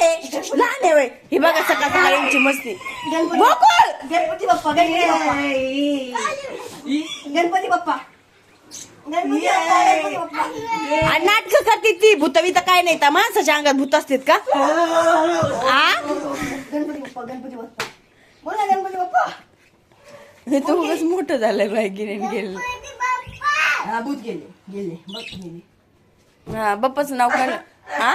आहे लहान आहे वय हे बघा सकाळ सकाळ यांची मस्ती गोकुळ गणपती बाप्पा. गणपती बाप्पा गणपती बाप्पा गणपती बाप्पा गणपती बाप्पा आणि नाटक करते ती भूतवी तर काय? नाही तर माणसाच्या अंगात भूत असतात का आ गणपती बाप्पा गणपती बाप्पा बोला गणपती बाप्पा हे? तर उगाच मोठं झालंय बाय गेलं हा? भूत गेले गेले बघ गेले हा बाप्पाचं नाव काय हा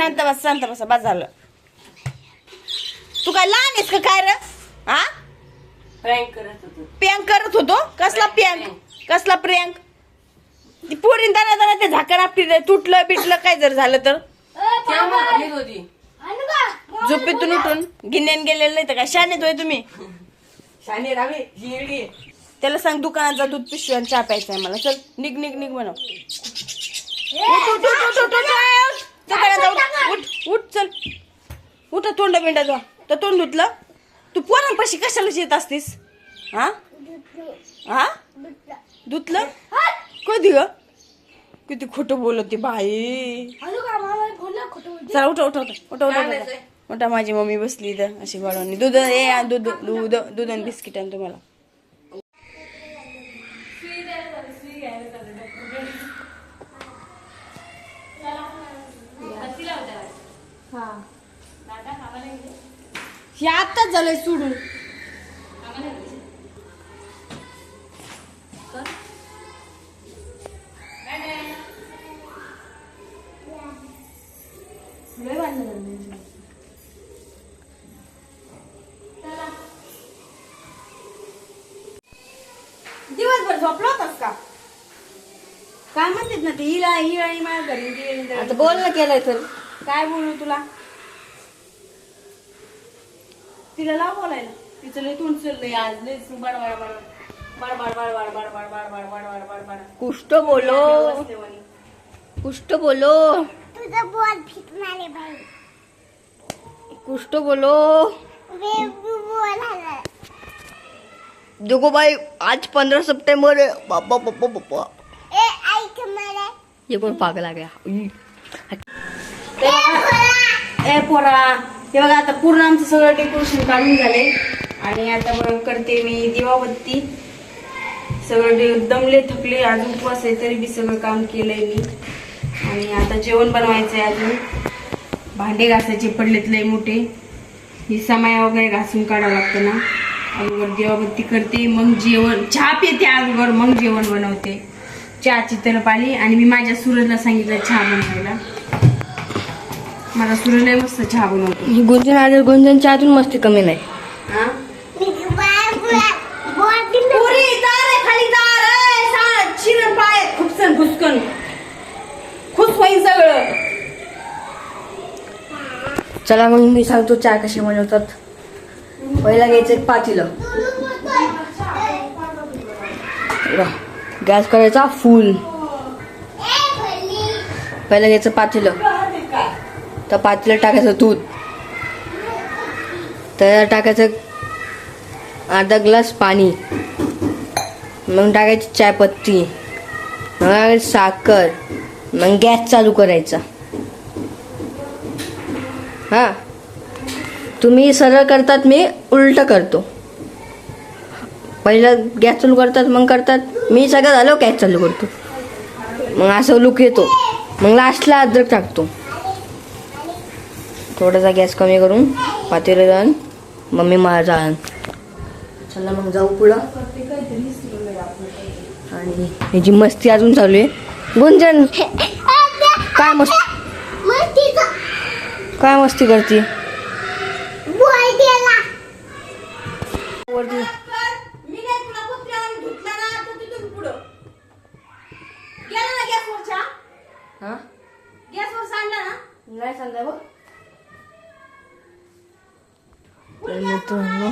शांत बस शांत बस बस झालं. तू काय लहान आहेस का काय रे? हा प्रँक करत होतो. प्रियांक करत होतो? कसला प्रियांक कसला प्रियांक ती पोरीन दाना दाना ते झाकण आपली तुटलं बिटलं काय जर झालं तर? होती झोपेतून उठून गिन्यान गेलेलं नाही तर काय? शाने तोय तुम्ही. शाने रावे जिरडी त्याला सांग दुकानाचा दूध पिशवी आणि चहा प्यायचा आहे मला. चल निघ निघ निघ म्हणा उठ उठ उठ उठ उठ उठ दुकानात उठ उठ उठ चल उठ तोंड बिंडा जा तर तोंड धुतलं? तू पोरांपाशी कशाला येत असतीस? हा? हा? धुतलं? कधी ग किती खोटं बोलत ती बाई. चला उठा उठा उठा. उठा उठा उठा. उठा माझी मम्मी बसली इथं. अशी वाढवणी दूध ए आण दूध दूध दूध आणि बिस्किट आणि तुम्हाला. हे. आत्ताच झालंय सोडून. दिवसभर झोपला होतास का? काय म्हणतात ना ते हिला हिला माझ्या घरी गेली. आता बोल ना केलंय तर. काय बोलू तुला? तिला लाव बोलायला तिचं लय तोंड चाललंय आज लय बड बड बड बड बड बड बड बड बड बड बड बड बड बड बड कुछ तो बोलो म्हणे. कुछ तो बोलो तुझं बोल फिटणारे बाई कुछ तो बोलो बेबी बोलायला देखो भाई आज पंद्रह सितंबर है बापा बापा बापा ए ऐक मला ये कोण पागल आ गया. ए पोरा ते बघा आता पूर्ण आमचं सगळं डेकोरेशन काढून झाले आणि आता बघ करते मी दिवाबत्ती. सगळं डे- दमले थकले अजून उपवास आहे तरी बी सगळं काम केलंय मी. आणि आता जेवण बनवायचंय अजून. भांडे घासायचे पडलेत लय मोठे. ही समाया वगैरे घासून काढावं लागतं ना. अगोदर दिवाबत्ती करते मग जेवण. चहा पिते अगोदर मग जेवण बनवते. चहाची तरफ आली आणि मी माझ्या सूरजला सांगितलं चहा बनवायला. माझा सूरज लय मस्त चहा बनवतो. ही गुंजन आज गुंजनच्या अजून मस्ती कमी नाही. हा? मी बाय बोल दिलं. पुरी दार आहे खाली दार आहे. सा शिरण पाय खुपसन खुसकन. खुस होईन सगळं. चला मग मी सांगतो चहा कशी बनवतात. पहिला घ्यायचं एक पातेलं. बघा, गॅस करायचा फुल. पहिलं घ्यायचं पातेलं. तर पातेल्यात टाकायचं दूध. त्याला टाकायचं अर्धा ग्लास पाणी. मग टाकायची चायपत्ती. मग टाकायची साखर. मग गॅस चालू करायचा. हां. तुम्ही सरळ करतात मी उलट करतो. पहिलं गॅस चालू करतात मग करतात. मी सगळं झालं गॅस चालू करतो. मग असं लुक येतो. मग लास्टला अद्रक टाकतो. थोडासा गॅस कमी करून पातळी जाण मम्मी मला जा चला मग जाऊ पुढं. आणि ह्याची मस्ती अजून चालू आहे. गुंजन काय मस्ती काय मस्ती करते? ना नाही सांगा बघ. तर मित्रांनो